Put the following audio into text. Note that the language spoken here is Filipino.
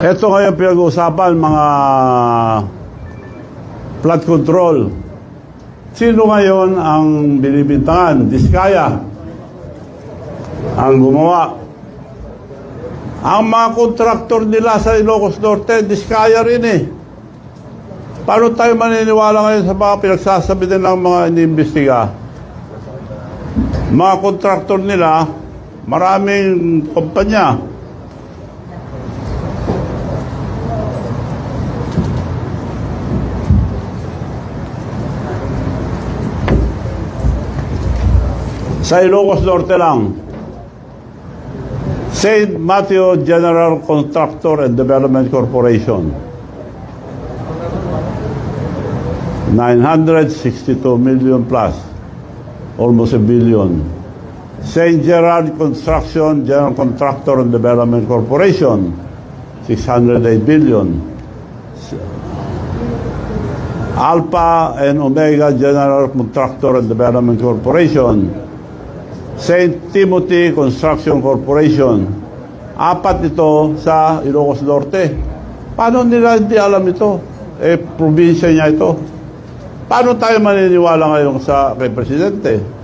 Ito ngayon pinag-uusapan mga flood control. Sino ngayon ang binibintangan? Diskaya. Ang gumawa. Ang mga kontraktor nila sa Ilocos Norte, Diskaya rin eh. Paano tayo maniniwala ngayon sa mga pinagsasabi din ng mga iniimbestiga? Mga kontraktor nila, maraming kumpanya. Sa Ilocos Norte lang. St. Matthew General Contractor and Development Corporation. 962 million plus. Almost a billion. St. Gerard Construction General Contractor and Development Corporation. 608 billion. Alpha and Omega General Contractor and Development Corporation. St. Timothy Construction Corporation. Apat ito sa Ilocos Norte. Paano nila hindi alam ito? Eh, probinsya niya ito. Paano tayo maniniwala ngayon sa kay Presidente?